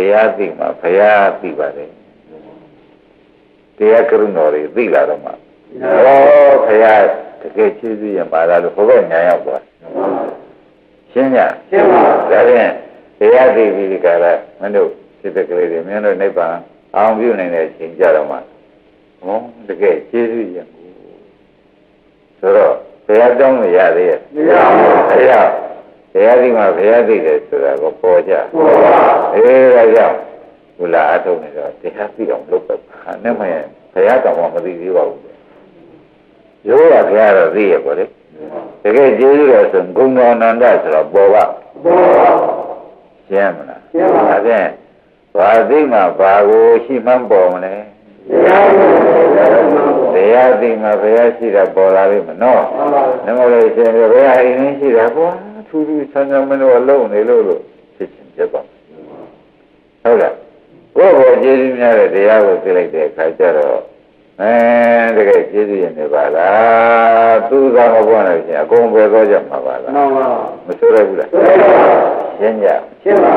တရားသိမှဘုရားသိပါတယ်တရားကရုဏာတွေသိလာတော့မှဩဘုရားတကယ်ချီးစည်းရင်ပါလားလို့ဘုရားညာရောက်သွားရှင်းညရှင်းပါဒါဖြင့်တရားသိပြီးဒီကရမင်းတို့စိတ်တကလေးတွေမင်းတို့နိဗ္ဗာန်အောင်ပြုနိုင်တဲ့အချိန်ကြတော့မှဟောတကယ်ချီးစည်းရင်ဆိုတော့ဘုရားတောင်းလို့ရသေးရဲ့မရဘူးဘုရား တရားသိမှဘုရားသိတယ်ဆိုတာကိုပေါ်ကြဟုတ်ပါအေးဒါကြောင့်ဘုလားအထုံးနေတော့တရားသိအောင်လုပ်တော့ခါနဲ့မှရင်ဘုရားတောင်မှမသိသေးပါဘူးရိုးရဘုရားတော့သိရပါလေတကယ်ကျေးဇူးတော်ဆိုဂုဏ်တော်အနန္တဆိုတော့ပေါ်ပါဘောပါရှင်းမလားရှင်းပါဒါဖြင့်ဘာသိမှဘာကိုရှိမှန်းပေါ်မလဲတရားကိုတရားကိုတရားသိမှဘုရားရှိတာပေါ်လာပြီမနော်ဟုတ်ပါနမလို့ရှင်ဘုရားအိမ်ရင်းရှိတာကွာ ထူးထူးဆန်းဆန်းမလို့အလုံးနေလို့လို့ဖြစ်ချင်းပြတ်ပါဟုတ်လားကိုယ့်ဘောကျေးဇူးများတဲ့တရားကိုသိလိုက်တဲ့အခါကျတော့အဲတကယ်ကျေးဇူးရင်နေပါလားသူသာမပေါ်နိုင်ရှင်အကုန်ပဲတော့ကြမှာပါလားမှန်ပါမဆိုရဘူးလားရှင်းကြရှင်းပါ